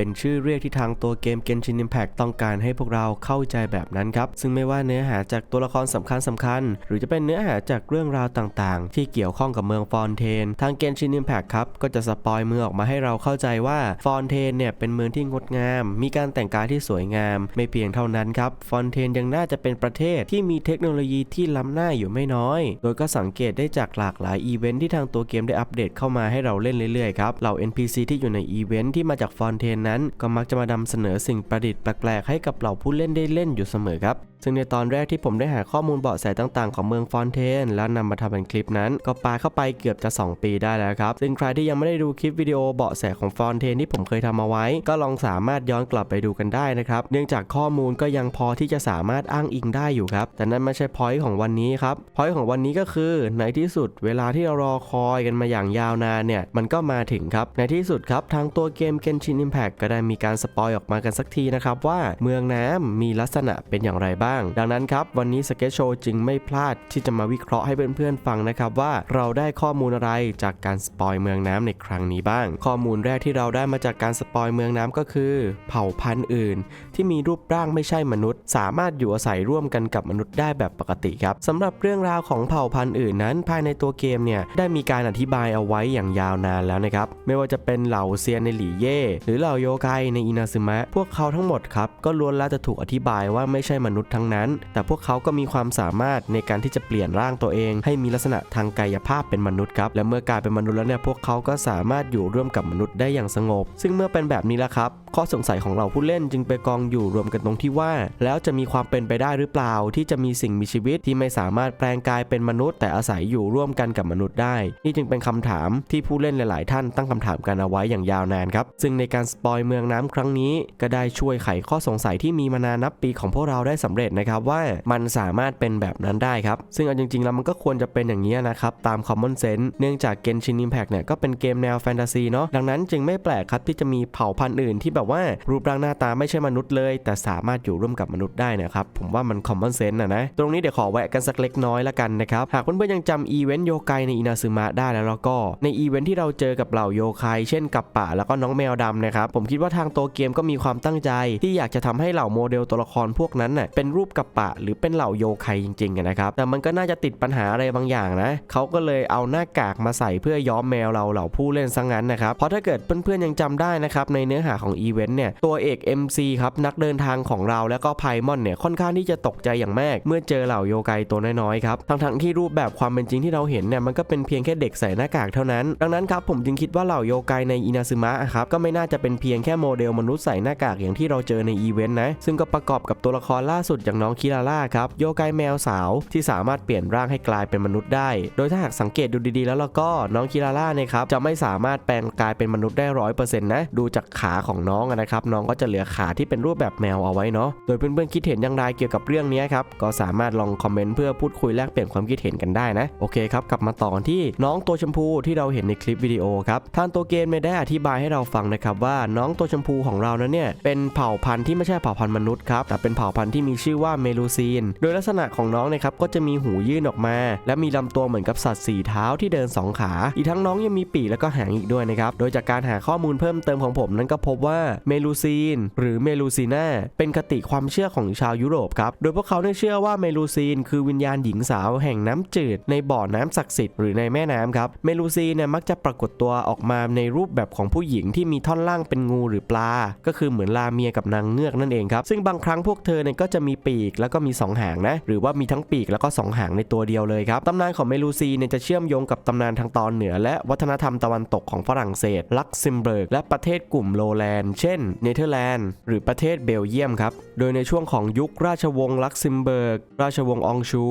เป็นชื่อเรียกที่ทางตัวเกม Genshin Impact ต้องการให้พวกเราเข้าใจแบบนั้นครับ ซึ่งไม่ว่าเนื้อหาจากตัวละครสำคัญสำคัญ หรือจะเป็นเนื้อหาจากเรื่องราวต่างๆ ที่เกี่ยวข้องกับเมืองฟอนเทน ทาง Genshin Impact ครับ ก็จะสปอยเมืองออกมาให้เราเข้าใจว่าฟอนเทนเนี่ยเป็นเมืองที่งดงาม มีการแต่งกายที่สวยงาม ไม่เพียงเท่านั้นครับฟอนเทนยังน่าจะเป็นประเทศที่มีเทคโนโลยีที่ล้ำหน้าอยู่ไม่น้อย โดยก็สังเกตได้จากหลากหลายอีเวนท์ที่ทางตัวเกมได้อัปเดตเข้ามาให้เราเล่นเรื่อยๆครับเหล่า NPC ที่อยู่ในอีเวนท์ที่มาจากฟอนเทนนั้น ก็มักจะมานำเสนอสิ่งประดิษฐ์แปลกๆให้กับเหล่าผู้เล่นได้เล่นอยู่เสมอครับ ซึ่งในตอนแรกที่ผมได้หาข้อมูลเบาะแสต่างๆของเมืองฟอนเทน แล้วนำมาทำเป็นคลิปนั้น ก็ปาเข้าไปเกือบจะ 2 ปีได้แล้วครับ ซึ่งใครที่ยังไม่ได้ดูคลิปวิดีโอเบาะแสของฟอนเทนที่ผมเคยทำเอาไว้ ก็ลองสามารถย้อนกลับไปดูกันได้นะครับ เนื่องจากข้อมูลก็ยังพอที่จะสามารถอ้างอิงได้อยู่ครับ แต่นั่นไม่ใช่พอยต์ของวันนี้ครับ พอยต์ของวันนี้ก็คือในที่สุดเวลาที่เรารอคอยกันมาอย่างยาวนานเนี่ย มันก็มาถึงครับ ในที่สุดครับทางตัวเกม Genshin Impact ก็ได้มีการสปอยออกมากันสักทีนะครับว่าเมืองน้ำมีลักษณะเป็นอย่างไรบ้าง ดังนั้นครับวันนี้สเก็ตโชว์จึงไม่พลาดที่จะมาวิเคราะห์ให้เพื่อนๆฟังนะครับว่าเราได้ข้อมูลอะไรจากการสปอยเมืองน้ำในครั้งนี้บ้าง ข้อมูลแรกที่เราได้มาจากการสปอยเมืองน้ำก็คือ เผ่าพันธุ์อื่น ที่มีรูปร่างไม่ใช่มนุษย์ สามารถอยู่อาศัยร่วมกันกับมนุษย์ได้แบบปกติครับสำหรับเรื่องราวของเผ่าพันธุ์อื่นนั้น ภายในตัวเกมเนี่ยได้มีการอธิบายเอาไว้อย่างยาวนานแล้วนะครับไม่ว่าจะเป็นเหล่าเซียนในหลี่เย่หรือเหล่าโยไกในอินาซึมะพวกเขาทั้งหมดครับก็ล้วนแล้วจะถูกอธิบายว่าไม่ใช่มนุษย์ทั้งนั้น แต่พวกเขาก็มีความสามารถในการที่จะเปลี่ยนร่างตัวเอง ให้มีลักษณะทางกายภาพเป็นมนุษย์ครับและเมื่อกลายเป็นมนุษย์แล้วเนี่ยพวกเขาก็สามารถอยู่ร่วมกับมนุษย์ได้อย่างสงบ ซึ่งเมื่อเป็นแบบนี้แล้วครับข้อสงสัยของเราผู้เล่นจึงไปกองอยู่รวมกันตรงที่ว่า แล้วจะมีความเป็นไปได้หรือเปล่า ที่จะมีสิ่งมีชีวิตที่ไม่สามารถแปลงกายเป็นมนุษย์ แต่อาศัยอยู่ร่วมกันกับมนุษย์ได้ นี่จึงเป็นคำถามที่ผู้เล่นหลาย ๆ ท่านตั้งคำถามกันเอาไว้อย่างยาวนานครับ ซึ่งในการสปอยเมืองน้ำครั้งนี้ ก็ได้ช่วยไขข้อสงสัยที่มีมานานนับปีของพวกเราได้สำเร็จนะครับว่ามันสามารถเป็นแบบนั้นได้ครับ ซึ่งเอาจริง ๆ แล้วมันก็ควรจะเป็นอย่างนี้นะครับตาม common sense เนื่องจาก Genshin Impact เนี่ยก็เป็นเกมแนวแฟนตาซีเนาะดังนั้นจึงไม่แปลกครับที่จะมีเผ่าพันธุ์อื่นที่แบบว่ารูปร่างหน้าตาไม่ใช่มนุษยเลย แต่สามารถอยู่ร่วมกับมนุษย์ได้นะครับ ผมว่ามัน common sense นะนะ ตรงนี้เดี๋ยวขอแวะกันสักเล็กน้อยละกันนะครับ หากเพื่อนๆยังจำอีเวนต์โยไกในอินาซึมะได้แล้วแล้วก็ในอีเวนต์ที่เราเจอกับเหล่าโยไคเช่นกับป่าแล้วก็น้องแมวดำนะครับผมคิดว่าทางตัวเกมก็มีความตั้งใจ ที่อยากจะทำให้เหล่าโมเดลตัวละครพวกนั้นน่ะเป็นรูปกับปะหรือเป็นเหล่าโยไคจริงๆนะครับแต่มันก็น่าจะติดปัญหาอะไรบางอย่างนะเขาก็เลยเอาหน้ากากมาใส่เพื่อย้อมแมวเราเหล่าผู้เล่นซะงงั้นนะครับเพราะถ้าเกิดเพื่อนๆยังจำได้นะครับในเนื้อหาของอีเวนต์เนี่ยตัวเอก MC ครับนักเดินทางของเราแล้วก็ไพมอนเนี่ยค่อนข้างที่จะตกใจอย่างมากเมื่อเจอเหล่าโยไกตัวน้อยๆครับทั้งๆที่รูปแบบความเป็นจริงที่เราเห็นเนี่ยมันก็เป็นเพียงแค่เด็กใส่หน้ากากเท่านั้น ดังนั้นครับผมจึงคิดว่าเหล่าโยไกในอินาซึมะครับก็ไม่น่าจะเป็นเพียงแค่โมเดลมนุษย์ใส่หน้ากากอย่างที่เราเจอในอีเวนต์นะซึ่งก็ประกอบกับตัวละครล่าสุดอย่างน้องคิราล่าครับโยไกแมวสาวที่สามารถเปลี่ยนร่างให้กลายเป็นมนุษย์ได้ โดยถ้าหากสังเกตดูดีๆ แล้วแล้วก็น้องคิราล่าเนี่ยครับจะไม่สามารถแปลงกายเป็นมนุษย์ได้ร้อยเปอร์เซ็นต์นะดูจากขาของน้องนะครับน้องก็จะเหลือขาที่เป็นรูปแบบแมวเอาไว้เนาะ โดยเพื่อนๆคิดเห็นอย่างไรเกี่ยวกับเรื่องนี้ครับ ก็สามารถลองคอมเมนต์เพื่อพูดคุยแลกเปลี่ยนความคิดเห็นกันได้นะ โอเคครับ กลับมาต่อกันที่น้องตัวชมพูที่เราเห็นในคลิปวิดีโอครับทางตัวเกมไม่ได้อธิบายให้เราฟังนะครับว่าน้องตัวชมพูของเรานั้นเนี่ยเป็นเผ่าพันธุ์ที่ไม่ใช่เผ่าพันธุ์มนุษย์ครับแต่เป็นเผ่าพันธุ์ที่มีชื่อว่าเมลูซีน โดยลักษณะของน้องนะครับก็จะมีหูยื่นออกมา และมีลำตัวเหมือนกับสัตว์สี่เท้าที่เดินสองขา อีกทั้งน้องยังมีปีกแล้วก็หางอีกด้วยนะครับโดยจากการหาข้อมูลเพิ่มเติมของผมนั้นก็พบว่าเมลูซีนหรือเมลูซนาเป็นคติความเชื่อของชาวยุโรปครับโดยพวกเขาเนี่ยเชื่อว่าเมลูซีนคือวิญญาณหญิงสาวแห่งน้ำจืด ในบ่อน้ำศักดิ์สิทธิ์หรือในแม่น้ำครับเมลูซีนเนี่ยมักจะปรากฏตัวออกมาในรูปแบบของผู้หญิงที่มีท่อนล่างเป็นงูหรือปลา ก็คือเหมือนลาเมียกับนางเงือกนั่นเองครับซึ่งบางครั้งพวกเธอเนี่ยก็จะมีปีกแล้วก็มีสองหางนะหรือว่ามีทั้งปีกแล้วก็สองหางในตัวเดียวเลยครับตำนานของเมลูซีเนี่ยจะเชื่อมโยงกับตำนานทางตอนเหนือ และวัฒนธรรมตะวันตกของฝรั่งเศส ลักเซมเบิร์กและประเทศกลุ่มโลแลนด์เช่นเนเธอร์แลนด์หรือประเทศเบลเยียมครับ โดยในช่วงของยุคราชวงศ์ลักเซมเบิร์ก ราชวงศ์องชู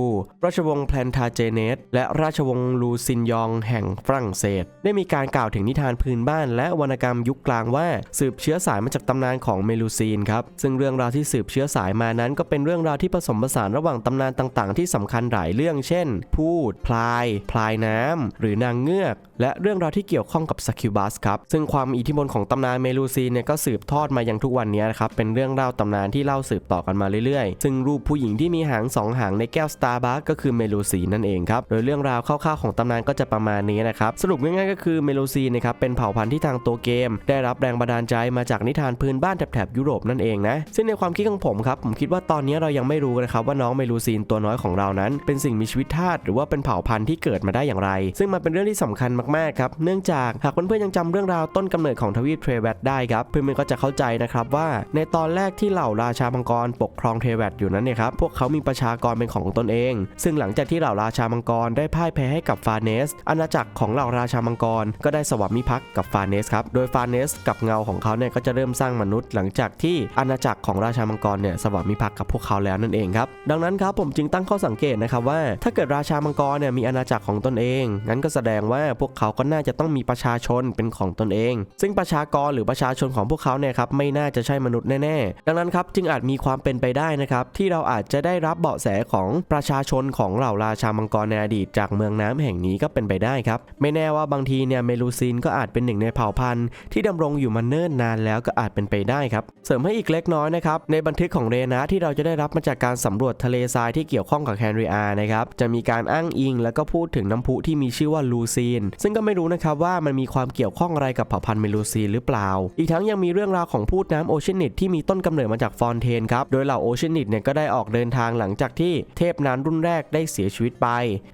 ราชวงศ์แพลนทาเจเนต และราชวงศ์ลูซินยองแห่งฝรั่งเศส ได้มีการกล่าวถึงนิทานพื้นบ้าน และวรรณกรรมยุคกลางว่าสืบเชื้อสายมาจากตำนานของเมลูซีนครับ ซึ่งเรื่องราวที่สืบเชื้อสายมานั้น ก็เป็นเรื่องราวที่ผสมผสานระหว่างตำนานต่างๆ ที่สำคัญหลายเรื่อง เช่น พูด พลาย พลายน้ำหรือนางเงือก และเรื่องราวที่เกี่ยวข้องกับสคิวบัสครับ ซึ่งความอิทธิพลของตำนานเมลูซีนเนี่ยก็สืบทอดมายังทุกวันนี้นะครับ เป็นเรื่องเล่าตำนานที่เล่าสืบต่อกันมาเรื่อยๆ ซึ่งรูปผู้หญิงที่มีหางสองหางในแก้วสตาร์บัคก็คือเมลูซีนนั่นเองครับ โดยเรื่องราวคร่าวๆของตำนานก็จะประมาณนี้นะครับ สรุปง่ายๆก็คือเมลูซีนนะครับเป็นเผ่าพันธุ์ที่ทางตัวเกม ได้รับแรงบันดาลใจมาจากนิทานพื้นบ้านแถบๆยุโรปนั่นเองนะ ซึ่งในความคิดของผมครับผมคิดว่าตอนนี้เรายังไม่รู้นะครับว่าน้องเมลูซีนตัวน้อยของเรานั้น เป็นสิ่งมีชีวิตธาตุหรือว่าเป็นเผ่าพันธุ์ที่เกิดมาได้อย่างไร ซึ่งมันเป็นเรื่องที่สำคัญมากๆครับเนื่องจากหากเพื่อนๆยังจำเรื่องราวต้นกำเนิดของทวีปเทรเวตได้ครับเพื่อนๆก็จะเข้าใจนะครับว่าในตอนแรกที่เหล่าราชามังกรปกครองเทวตอยู่นั้นเนี่ยครับ พวกเขามีประชากรเป็นของตนเอง ซึ่งหลังจากที่เหล่าราชามังกรได้พ่ายแพ้ให้กับฟาเนส อาณาจักรของเหล่าราชามังกร ก็ได้สวามิภักดิ์กับฟาเนสครับ โดยฟาเนสกับเงาของเขาเนี่ยก็จะเริ่มสร้างมนุษย์ หลังจากที่อาณาจักรของราชามังกรเนี่ยสวามิภักดิ์กับพวกเขาแล้วนั่นเองครับ ดังนั้นครับผมจึงตั้งข้อสังเกตนะครับว่า ถ้าเกิดราชามังกรเนี่ยมีอาณาจักรของตนเอง งั้นก็แสดงว่าพวกเขาก็น่าจะต้องมีประชาชนเป็นของตนเอง ซึ่งประชากรหรือประชาชนของพวกเขาเนี่ยครับไม่น่าจะใช่มนุษย์แน่ๆ ดังนั้นครับจึงอาจมีความเป็นไปได้นะครับที่เราอาจจะได้รับเบาะแสของประชาชนของเหล่าราชามังกรในอดีตจากเมืองน้ำแห่งนี้ก็เป็นไปได้ครับไม่แน่ว่าบางทีเนี่ยเมลูซินก็อาจเป็นหนึ่งในเผ่าพันธุ์ที่ดำรงอยู่มาเนิ่นนานแล้วก็อาจเป็นไปได้ครับเสริมให้อีกเล็กน้อยนะครับในบันทึกของเรนะที่เราจะได้รับมาจากการสำรวจทะเลทรายที่เกี่ยวข้องกับแคนเรียนะครับจะมีการอ้างอิง แล้วก็พูดถึงน้ำพุที่มีชื่อว่าลูซีน ซึ่งก็ไม่รู้นะครับว่ามันมีความเกี่ยวข้องอะไรกับเผ่าพันธุ์เมลูซีนหรือเปล่า อีกทั้งยังมีเรื่องราวของพูดน้ำโอเชียนิตที่มีต้นกำเนิดมาจากฟอนเทนครับ โดยเหล่าโอเชียนิตเนี่ยก็ได้ออกเดินทางหลังจากที่เทพนานรุ่นแรกได้เสียชีวิตไป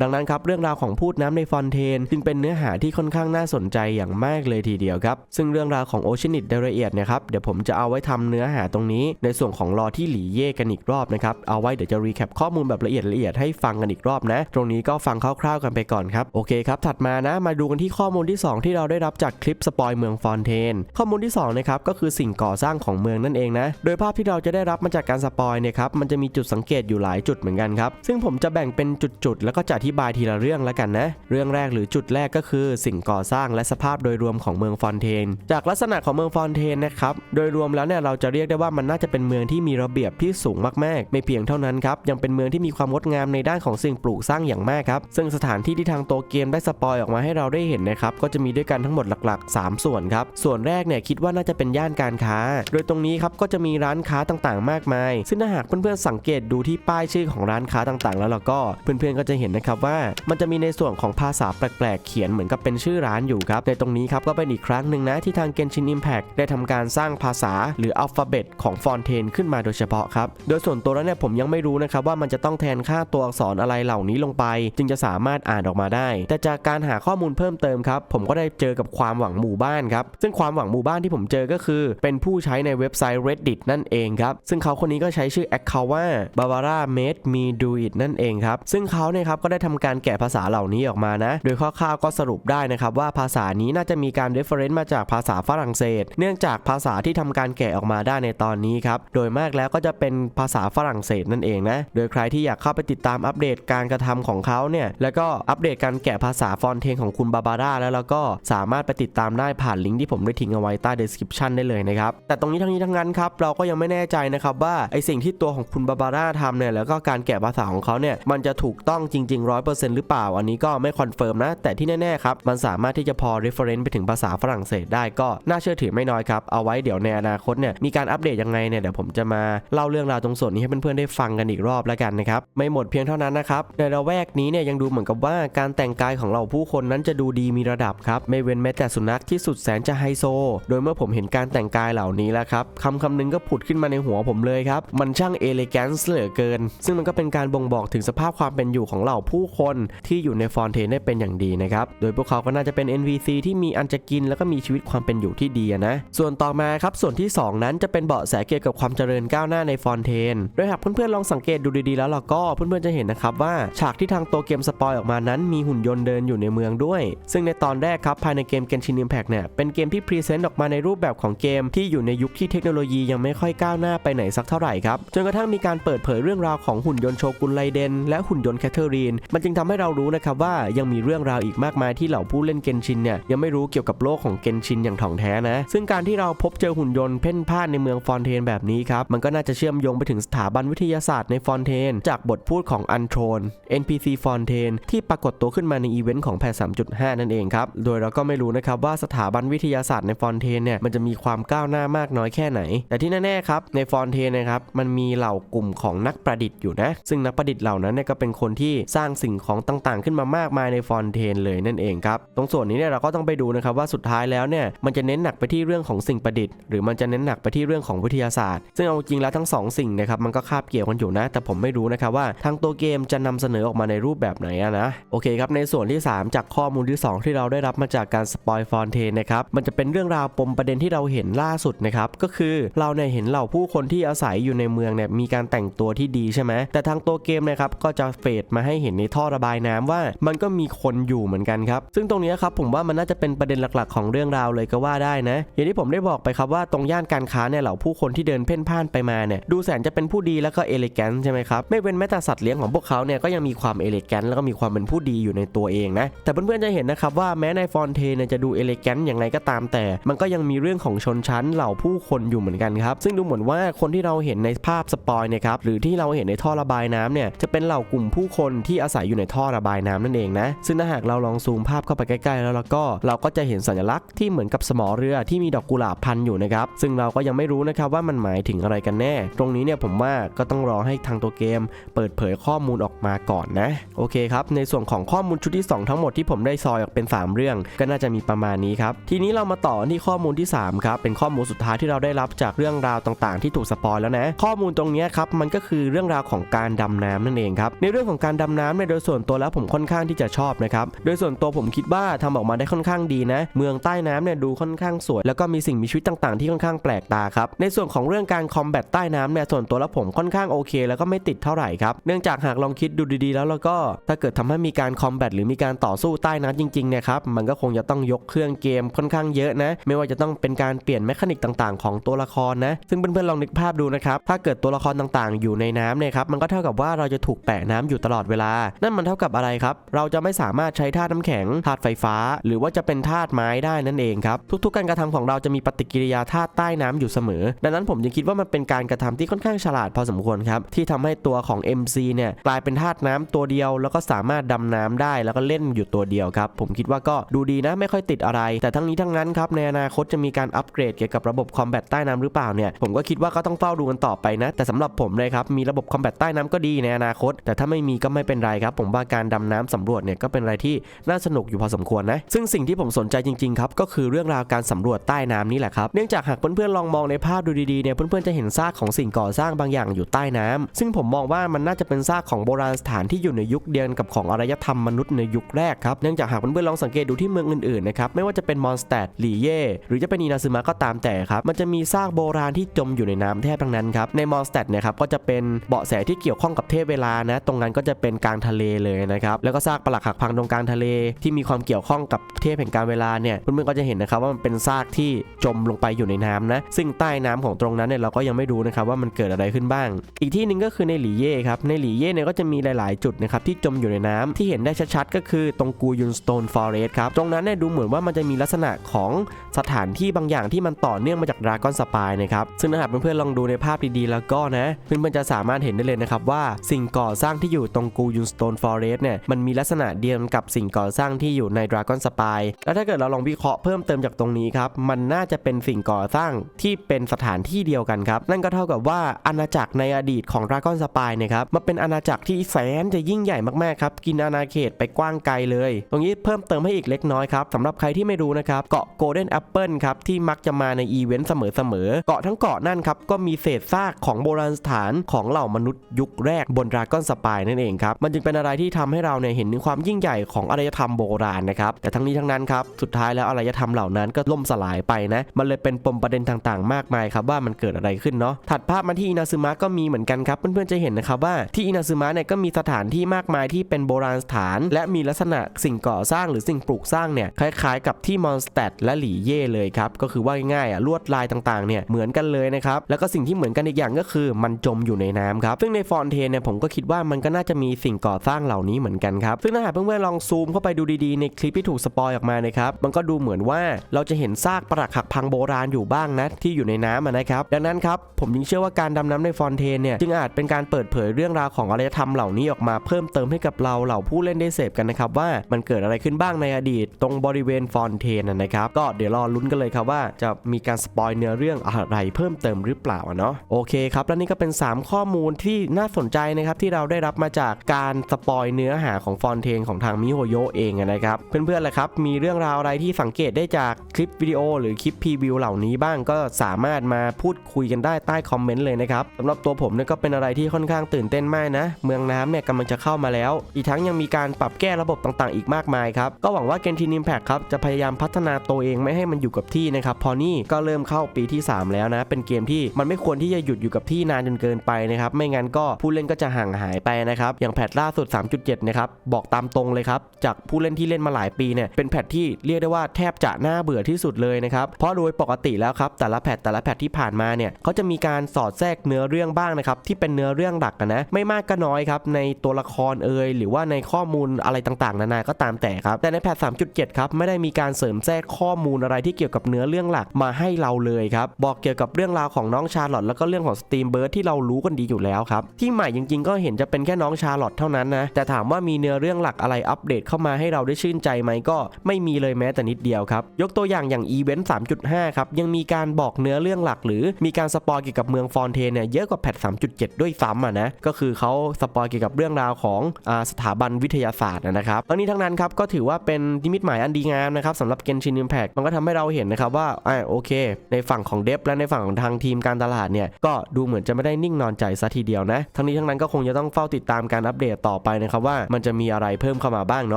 ดังนั้นครับเรื่องราวของพูดน้ำในฟอนเทน จึงเป็นเนื้อหาที่ค่อนข้างน่าสนใจอย่างมากเลยทีเดียวครับ ซึ่งเรื่องราวของโอเชียนิตรายละเอียดเนะครับเดี๋ยวผมจะเอาไว้ทำเนื้อหาตรงนี้ ในส่วนของรอที่หลีเย่กันอีกรอบนะครับเอาไว้เดี๋ยวจะรีแคปข้อมูลแบบละเอียดละเอียดให้ฟังกันอีกรอบนะ ตรงนี้ก็ฟังคร่าวๆกันไปก่อนครับโอเคครับถัดมานะมาดูกันที่ข้อมูลที่ 2 ที่เราได้รับจากคลิปสปอยเมืองฟอนเทน ข้อมูลที่2นะครับก็คือสิ่งก่อสร้างของเมืองนั่นเองนะ โดยภาพที่เราจะได้รับมาจากการสปอยเนี่ยครับมันจะมีจุดสังเกตอยู่หลายจุดเหมือนกันครับซึ่งผมจะแบ่งเป็นจุดๆแล้วก็จะอธิบายทีละเรื่องแล้วกันนะ เรื่องแรกหรือจุดแรกก็คือ สิ่งก่อสร้างและสภาพโดยรวมของเมืองฟอนเทน จากลักษณะของเมืองฟอนเทนนะครับโดยรวมแล้วเนี่ยเราจะเรียกได้ว่ามันน่าจะเป็นเมืองที่มีระเบียบที่สูงมากๆ ไม่เพียงเท่านั้นครับยังเป็นเมืองที่มีความงดงามในด้านของสิ่งปลูกสร้างอย่างมากครับซึ่งสถานที่ที่ทางตัวเกมได้สปอยออกมาให้เราได้เห็นนะครับก็จะมีด้วยกันทั้งหมดหลักๆ 3 ส่วนครับส่วนแรกเนี่ยคิดว่าน่าจะเป็นย่านการค้า โดยตรงนี้ครับก็จะมีร้านค้าต่างๆ มากมาย ซึ่งถ้าหากเพื่อนๆสังเกตดูที่ป้ายชื่อของร้านค้าต่างๆ แล้วเราก็เพื่อนๆก็จะเห็นนะครับว่ามันจะมีในส่วนของภาษาแปลกๆ เขียนเหมือนกับเป็นชื่อร้านอยู่ครับในตรงนี้ครับก็เป็นอีกครั้งหนึ่งนะที่ทาง Genshin Impact ได้ทำการสร้างภาษาหรืออัลฟาเบตของฟอนเทนขึ้นมาโดยเฉพาะครับโดยส่วนตัวแล้วเนี่ยผมยังไม่รู้นะครับว่ามันจะต้องแทนค่าตัวอักษรอะไรเหล่านี้ลงไป จึงจะสามารถอ่านออกมาได้ แต่จากการหาข้อมูลเพิ่มเติมครับผมก็ได้เจอกับความหวังหมู่บ้านครับซึ่งความหวังหมู่บ้านที่ผมเจอก็คือ เป็นผู้ใช้ในเว็บไซต์ reddit นั่นเองครับ ซึ่งเขาคนนี้ก็ใช้ชื่อ account ว่า barbara made me do it นั่นเองครับ ซึ่งเขาเนี่ยครับก็ได้ทำการแกะภาษาเหล่านี้ออกมานะ โดยคร่าวๆก็สรุปได้นะครับว่าภาษานี้น่าจะมีการ reference มาจากภาษาฝรั่งเศส เนื่องจากภาษาที่ทำการแกะออกมาได้ในตอนนี้ครับ โดยมากแล้วก็จะเป็นภาษาฝรั่งเศสนั่นเองนะ โดยใครที่อยากเข้าไปติดตามอัปเดตการกระทำของเขาเนี่ย แล้วก็อัปเดตการแกะภาษาฟอนเทนของคุณบาบาร่าแล้วแล้วก็สามารถไปติดตามได้ผ่านลิงก์ที่ผมได้ทิ้งเอาไว้ใต้ description ได้เลยนะครับ แต่ตรงนี้ทั้งนี้ทั้งนั้นครับเราก็ยังไม่แน่ใจนะครับว่าไอสิ่งที่ตัวของคุณบาบาร่าทำเนี่ยแล้วก็การแกะภาษาของเขาเนี่ยมันจะถูกต้องจริง ๆ 100%หรือเปล่า อันนี้ก็ไม่คอนเฟิร์มนะ แต่ที่แน่ๆครับมันสามารถที่จะพอ reference ไปถึงภาษาฝรั่งเศสได้ก็น่าเชื่อถือไม่น้อยครับเอาไว้เดี๋ยวในอนาคตเนี่ยมีการอัปเดตยังไงเนี่ยเดี๋ยวผมจะมาเล่าเรื่องราวตรงส่วนนี้ให้เพื่อนๆได้ฟังกันอีกรอบแล้วกันนะครับไม่หมดเพียงเท่านั้นนะครับในระแวกนี้เนี่ยยังดูเหมือนกับว่าการแต่งกายของเราผู้คนนั้นจะดูดีมีระดับครับไม่เว้นแม้แต่สุนัขที่สุดแสนจะไฮโซ โดยเมื่อผมเห็นการแต่งกายเหล่านี้แล้วครับคำคำหนึงก็ผุดขึ้นมาในหัวผมเลยครับ มันช่างเอเลแกนส์เหลือเกิน ซึ่งมันก็เป็นการบ่งบอกถึงสภาพความเป็นอยู่ของเหล่าผู้คนที่อยู่ในฟอนเทนได้เป็นอย่างดีนะครับ โดยพวกเขาก็น่าจะเป็น NPC ที่มีอันจะกินแล้วก็มีชีวิตความเป็นอยู่ที่ดีนะ ส่วนต่อมาครับ ส่วนที่ 2 นั้นจะเป็นเบาะแสเกี่ยวกับความเจริญก้าวหน้าในฟอนเทน โดยหากเพื่อนๆลองสังเกตดูดีๆแล้วเราก็เพื่อนๆจะเห็นนะครับว่าฉากที่ทางตัวเกมสปอยออกมานั้นมีหุ่นยนต์เดินอยู่ในเมืองด้วย ซึ่งในตอนแรกครับภายในเกม Genshin Impact เนี่ยเป็นเกมที่พรีเซนต์ออกมาในรูปแบบของเกมที่อยู่ในยุคที่เทคโนโลยียังไม่ค่อยก้าวหน้าไปไหนสักเท่าไหร่ครับ จนกระทั่งมีการเปิดเผยเรื่องราวของหุ่นยนต์โชกุนไลเดนและหุ่นยนต์แคทเธอรีน มันจึงทำให้เรารู้นะครับว่ายังมีเรื่องราวอีกมากมายที่เหล่าผู้เล่นเกนชินเนี่ยยังไม่รู้เกี่ยวกับโลกของเกนชินอย่างถ่องแท้นะนะ ซึ่งการที่เราพบเจอหุ่นยนต์เพ่นพ่านในเมืองฟอนเทนแบบนี้ครับ มันก็น่าจะเชื่อมโยงไปถึงสถาบันวิทยาศาสตร์ในฟอนเทนจากบทพูดของอันโทรน NPC ฟอนเทนที่ปรากฏตัวขึ้นมาในอีเวนต์ของแพท3.5 นั่นเองครับ โดยเราก็ไม่รู้นะครับว่าสถาบันวิทยาศาสตร์ในฟอนเทนเนี่ยมันจะมีความก้าวหน้ามากน้อยแค่ไหนแต่ที่แน่ๆครับในฟอนเทนนะครับมันมีเหล่ากลุ่มของนักประดิษฐ์อยู่นะ ซึ่งนักประดิษฐ์เหล่านั้นเนี่ยก็เป็นคนที่สร้างสิ่งของต่างๆ ขึ้นมามากมายในฟอนเทนเลยนั่นเองครับตรงส่วนนี้เนี่ยเราก็ต้องไปดูนะครับว่าสุดท้ายแล้วเนี่ยมันจะเน้นหนักไปที่เรื่องของสิ่งประดิษฐ์หรือมันจะเน้นหนักไปที่เรื่องของวิทยาศาสตร์ ซึ่งเอาจริงแล้วทั้งสองสิ่งนะครับมันก็คาบเกี่ยวกันอยู่นะ แต่ผมไม่รู้นะครับว่าทางตัวเกมจะนำเสนอออกมาในรูปแบบไหนนะโอเคครับในส่วนที่ 3 จากข้อมูลที่ 2 ที่เราได้รับมาจากการสปอยฟอนเทนนะครับมันจะเป็นเรื่องราวปมประเด็นที่เราเห็นล่าสุดนะครับก็คือเราเนี่ยเห็นเหล่าผู้คนที่อาศัยอยู่ในเมืองเนี่ยมีการแต่งตัวที่ดีใช่ไหมแต่ทางตัวเกมนะครับก็จะเฟดมาให้เห็นในท่อระบายน้ำว่า มันก็มีคนอยู่เหมือนกันครับซึ่งตรงนี้ครับผมว่ามันน่าจะเป็นประเด็นหลักๆ ของเรื่องราวเลยก็ว่าได้นะ อย่างที่ผมได้บอกไปครับว่าตรงย่านการค้าเนี่ยเหล่าผู้คนที่เดินเพ่นพ่านไปมาเนี่ยดูแสนจะเป็นผู้ดีแล้วก็เอลิแกนใช่ไหมครับไม่เว้นแม้แต่สัตว์เลี้ยงของพวกเขาเนี่ยก็ยังมีความเอลิแกนแล้วก็มีความเป็นผู้ดีอยู่ในตัวเองนะแต่เพื่อนๆจะเห็นนะครับว่าแม้ในฟอนเทนจะดูเอลิแกนอย่างไรก็ตามแต่ มันก็ยังมีเรื่องของชนชั้นเหล่าผู้คนอยู่เหมือนกันครับ ซึ่งดูเหมือนว่าคนที่เราเห็นในภาพสปอยเนี่ยครับหรือที่เราเห็นในท่อระบายน้ำเนี่ยจะเป็นเหล่ากลุ่มผู้คนที่อาศัยอยู่ในท่อระบายน้ำนั่นเองนะซึ่งถ้าหากเราลองซูมภาพเข้าไปใกล้ๆแล้วแล้วก็เราก็จะเห็นสัญลักษณ์ที่เหมือนกับสมอเรือที่มีดอกกุหลาบพันอยู่นะครับซึ่งเราก็ยังไม่รู้นะครับว่ามันหมายถึงอะไรกันแน่ ตรงนี้เนี่ยผมว่าก็ต้องรอให้ทางตัวเกม เปิดเผยข้อมูลออกมาก่อนนะโอเคครับในส่วนของข้อมูลชุดที่ 2 ทั้งหมดที่ผมได้ซอยออกเป็น 3 เรื่อง ก็น่าจะมีประมาณนี้ครับทีนี้เรามาต่อที่ข้อมูลที่3ครับเป็นข้อมูลสุดท้ายที่เราได้รับจากเรื่องราวต่างๆ ที่ถูกสปอยแล้วนะ ข้อมูลตรงนี้ครับมันก็คือเรื่องราวของการดำน้ำนั่นเองครับในเรื่องของการดำน้ำเนี่ยโดยส่วนตัวแล้วผมค่อนข้างที่จะชอบนะครับโดยส่วนตัวผมคิดว่าทำออกมาได้ค่อนข้างดีนะ เมืองใต้น้ำเนี่ยดูค่อนข้างสวยแล้วก็มีสิ่งมีชีวิตต่างๆ ที่ค่อนข้างแปลกตาครับในส่วนของเรื่องการคอมแบทใต้น้ำเนี่ยส่วนตัวแล้วผมค่อนข้างโอเค แล้วก็ไม่ติดเท่าไหร่ครับเนื่องจากหากลองคิดดูดีๆ แล้วแล้วก็ถ้าเกิดทำให้มีการคอมแบทหรือมีการต่อสู้ใต้น้ำจริงๆเนี่ยครับมันก็คงจะต้องยกเครื่องเกมค่อนข้างเยอะนะ ไม่ว่าจะต้องเป็นการเปลี่ยนแมคานิกต่างๆ ของตัวละครนะ ซึ่งเพื่อนๆลองนึกภาพดูนะครับ ถ้าเกิดตัวละครต่างๆ อยู่ในน้ำเนี่ยครับ มันก็เท่ากับว่าเราจะถูกแปะน้ำอยู่ตลอดเวลา นั่นมันเท่ากับอะไรครับ เราจะไม่สามารถใช้ธาตุน้ำแข็ง ธาตุไฟฟ้า หรือว่าจะเป็นธาตุไม้ได้นั่นเองครับ ทุกๆ การกระทำของเราจะมีปฏิกิริยาธาตุใต้น้ำอยู่เสมอ ดังนั้นผมจึงคิดว่ามันเป็นการกระทำที่ค่อนข้างฉลาดพอสมควรครับที่ทำให้ตัวของ MC เนี่ยกลายเป็นธาตุน้ำตัวเดียว แล้วก็สามารถดำน้ำได้แล้วก็เล่นอยู่ตัวเดียวครับผมคิดว่าก็ดูดีนะไม่ค่อยติดอะไร แต่ทั้งนี้ทั้งนั้นครับในอนาคตจะมีการอัปเกรดเกี่ยวกับระบบคอมแบทใต้น้ำหรือเปล่าเนี่ยผมก็คิดว่าก็ต้องเฝ้าดูกันต่อไปนะ แต่สำหรับผมเลยครับมีระบบคอมแบทใต้น้ำก็ดีในอนาคต แต่ถ้าไม่มีก็ไม่เป็นไรครับ ผมว่าการดำน้ำสำรวจเนี่ยก็เป็นอะไรที่น่าสนุกอยู่พอสมควรนะซึ่งสิ่งที่ผมสนใจจริงๆครับก็คือเรื่องราวการสำรวจใต้น้ำนี่แหละครับเนื่องจากหากเพื่อนๆลองมองในภาพดูดีๆเนี่ยเพื่อนๆจะเห็นซากของสิ่งก่อสร้างบางอย่างอยู่ใต้น้ำซึ่งผมมองว่ามันน่าจะเป็นซากของโบราณสถานที่อยู่ในยุคเดียวกับของอารยธรรมมนุษย์ในยุคแรกครับเนื่องจากหากเพื่อนๆลองสังเกตดูที่เมืองอื่นๆนะครับไม่ว่าจะเป็นมอนสเตดลีเย่หรือจะเป็นอินาซึมะก็ตามแต่ครับมันจะมีซากโบราณที่จมอยู่ในน้ำแทบทั้งนั้นครับ ในมอนสเตดเนี่ยครับก็จะเป็นเบาะแสที่เกี่ยวข้องกับเทพเวลานะ ตรงนั้นก็จะเป็นกลางทะเลเลยนะครับ แล้วก็ซากปลักหักพังตรงกลางทะเล ที่มีความเกี่ยวข้องกับเทพแห่งการเวลาเนี่ยเพื่อนๆก็จะเห็นนะครับว่ามันเป็นซากที่จมลงไปอยู่ในน้ำนะ ซึ่งใต้น้ำของตรงนั้นเนี่ยเราก็ยังไม่รู้นะครับว่ามันเกิดอะไรขึ้นบ้าง อีกที่หนึ่งก็คือในหลีเย่ครับ ในหลีเย่เนี่ยก็จะมีหลายๆ จุดนะครับที่จมอยู่ในน้ำที่เห็นได้ชัดๆ ก็คือตรงกูยุนสโตนฟอเรสต์ครับ ตรงนั้นเนี่ยดูเหมือนว่ามันจะมีลักษณะของสถานที่บางอย่างที่มันต่อเนื่องมาจากดราก้อนสปายนะครับซึ่งถ้าหากเพื่อนๆลองดูในภาพดีๆ แล้วก็นะเพื่อนๆจะสามารถเห็นได้เลยนะครับว่าสิ่งก่อสร้างที่อยู่ตรงกูยุนสโตนฟอเรสเนี่ยมันมีลักษณะเดียวกับสิ่งก่อสร้างที่อยู่ในดราก้อนสปายแล้วถ้าเกิดเราลองวิเคราะห์เพิ่มเติมจากตรงนี้ครับมันน่าจะเป็นสิ่งก่อสร้างที่เป็นสถานที่เดียวกันครับนั่นก็เท่ากับว่าอาณาจักรในอดีตของดราก้อนสปายนะครับมันเป็นอาณาจักรที่แสนจะยิ่งใหญ่มากๆครับกินอาณาเขตไปกว้างไกลเลย ตรงนี้เพิ่มเติมให้อีกเล็กน้อยครับสำหรับใครที่ไม่รู้นะครับเกาะโกลเด้นแอปเปิลครับที่มักจะมาในอีเวนต์เสมอเกาะทั้งเกาะนั่นครับก็มีเศษซากของโบราณสถานของเหล่ามนุษย์ยุคแรกบนดราก้อนสปายนั่นเองครับ มันจึงเป็นอะไรที่ทำให้เราเนี่ยเห็นถึงความยิ่งใหญ่ของอารยธรรมโบราณนะครับ แต่ทั้งนี้ทั้งนั้นครับ สุดท้ายแล้วอารยธรรมเหล่านั้นก็ล่มสลายไปนะ มันเลยเป็นปมประเด็นต่างๆ มากมายครับว่ามันเกิดอะไรขึ้นเนาะ ถัดภาพมาที่อินาซึมะก็มีเหมือนกันครับ เพื่อนๆจะเห็นนะครับว่าที่อินาซึมะเนี่ยก็มีสถานที่มากมายที่เป็นโบราณสถาน และมีลักษณะสิ่งก่อสร้างหรือสิ่งปลูกสร้างเนี่ยคล้าย ๆ กับที่มอนสเตดและหลีเย่เลยครับ ก็คือว่าง่ายๆอะลวดลายต่างๆเนี่ยเหมือนกันเลยนะครับแล้วก็สิ่งที่เหมือนกันอีกอย่างก็คือ มันจมอยู่ในน้ำครับซึ่งในฟอนเทนเนี่ยผมก็คิดว่ามันก็น่าจะมีสิ่งก่อสร้างเหล่านี้เหมือนกันครับซึ่งถ้าหากเพื่อนๆลองซูมเข้าไปดูดีๆในคลิปที่ถูกสปอยออกมานะครับมันก็ดูเหมือนว่าเราจะเห็นซากปรักหักพังโบราณอยู่บ้างนะที่อยู่ในน้ำนะครับดังนั้นครับผมยังเชื่อว่าการดำน้ำในฟอนเทนเนี่ยจึงอาจเป็นการเปิดเผยเรื่องราวของอารยธรรมเหล่านี้ออกมาเพิ่มเติมให้กับเราเหล่าผู้เล่นได้เสพกันนะครับว่ามันเกิดอะไรขึ้นบ้างในอดีต ตรงบริเวณฟอนเทนนะครับก็เดี๋ยวรอลุ้นกันเลยครับว่าจะมีการสปอยเนื้อเรื่องอะไรเพิ่มเติมหรือเปล่าเนาะโอเคครับและนี่ก็เป็น 3 ข้อมูลที่น่าสนใจนะครับที่เราได้รับมาจากการสปอยเนื้อหาของฟอนเทนของทางมิโฮโยเองนะครับเพื่อนๆล่ะครับมีเรื่องราวอะไรที่สังเกตได้จากคลิปวิดีโอ หรือคลิปพรีวิวเหล่านี้บ้างก็สามารถมาพูดคุยกันได้ใต้คอมเมนต์เลยนะครับสำหรับตัวผมเนี่ยก็เป็นอะไรที่ค่อนข้างตื่นเต้นมากนะ เมืองน้ำเนี่ยกำลังจะเข้ามาแล้ว อีกทั้งยังมีการปรับแก้ระบบต่างๆ อีกมากมายครับก็หวังว่าเกนทินิมแพคครับจะพยายามพัฒนาตัวเองไม่ให้มันอยู่กับที่นะครับพอนี่ก็เริ่มเข้าปีที่3 แล้วนะ เป็นเกมที่มันไม่ควรที่จะหยุดอยู่กับที่นานจนเกินไปนะครับ ไม่งั้นก็ผู้เล่นก็จะห่างหายไปนะครับ อย่างแพทล่าสุด 3.7 นะครับ บอกตามตรงเลยครับ จากผู้เล่นที่เล่นมาหลายปีเนี่ย เป็นแพทที่เรียกได้ว่าแทบจะน่าเบื่อที่สุดเลยนะครับ เพราะโดยปกติแล้วครับ แต่ละแพทแต่ละแพทที่ผ่านมาเนี่ยเขาจะมีการสอดแทรกเนื้อเรื่องบ้างนะครับ ที่เป็นเนื้อเรื่องหลักนะ ไม่มากก็น้อยครับ ในตัวละครเอ่ยหรือว่าในข้อมูลอะไรต่างๆ นานา ก็ตามแต่ครับ แต่ในแพท3.7 ครับ ไม่ได้มีการเสริมแทรกข้อมูลอะไรที่เกี่ยวกับเนื้อเรื่องหลักมาให้เราเลยครับบอกเกี่ยวกับเรื่องราวของน้องชาร์ลอตแล้วก็เรื่องของสตรีมเบิร์ดที่เรารู้กันดีอยู่แล้วครับ ที่ใหม่จริงๆก็เห็นจะเป็นแค่น้องชาร์ลอตเท่านั้นนะแต่ถามว่ามีเนื้อเรื่องหลักอะไรอัปเดตเข้ามาให้เราได้ชื่นใจไหมก็ไม่มีเลยแม้แต่นิดเดียวครับ ยกตัวอย่างอย่างอีเวนต์3.5 ครับ ยังมีการบอกเนื้อเรื่องหลัก หรือมีการสปอยเกี่ยวกับเมืองฟอนเทนเนี่ยเยอะกว่าแพท3.7 ด้วยซ้ำอะนะก็คือเขาสปอยเกี่ยวกับเรื่องราวของอสถาบันวิทยาศาสตร์นะครับทั้งนี้ทั้งนั้นครับก็ถือว่าเป็นนิมิตหมายอันดีงามนะครับสำหรับเกนชินอิมแพ t มันก็ทำให้เราเห็นนะครับว่าอ่าโอเค ในฝั่งของเดฟและในฝั่งของทางทีมการตลาดเนี่ยก็ดูเหมือนจะไม่ได้นิ่งนอนใจซะทีเดียวนะ ทั้งนี้ทั้งนั้นก็คงจะต้องเฝ้าติดตามการอัปเดตต่อไปนะครับว่ามันจะมีอะไรเพิ่มเข้ามาบ้างเน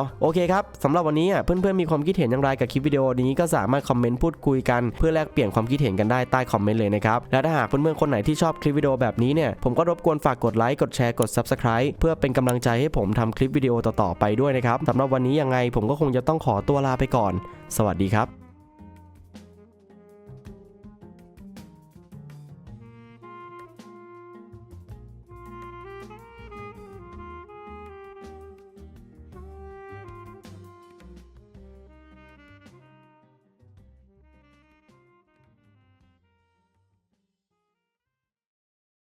าะโอเคครับสำหรับวันนี้อะเพื่อนๆมีความคิดเห็นอย่างไรกับคลิปวิดีโอนี้ก็สามารถคอมเมนต์พูดคุยกันเพื่อแลกเปลี่ยนความคิดเห็นกันได้ใต้คอมเมนต์เลยนะครับและถ้าหากเพื่อนๆคนไหนที่ชอบคลิปวิดีโอแบบนี้เนี่ยผมก็รบกวนฝากกดไลค์กดแชร์กด subscribe เพื่อเป็นกำลังใจให้ผมทำคลิปวิดีโอต่อๆไปด้วยนะครับสำหรับวันนี้ยังไงผมก็คงจะต้องขอตัวลาไปก่อน สวัสดีครับ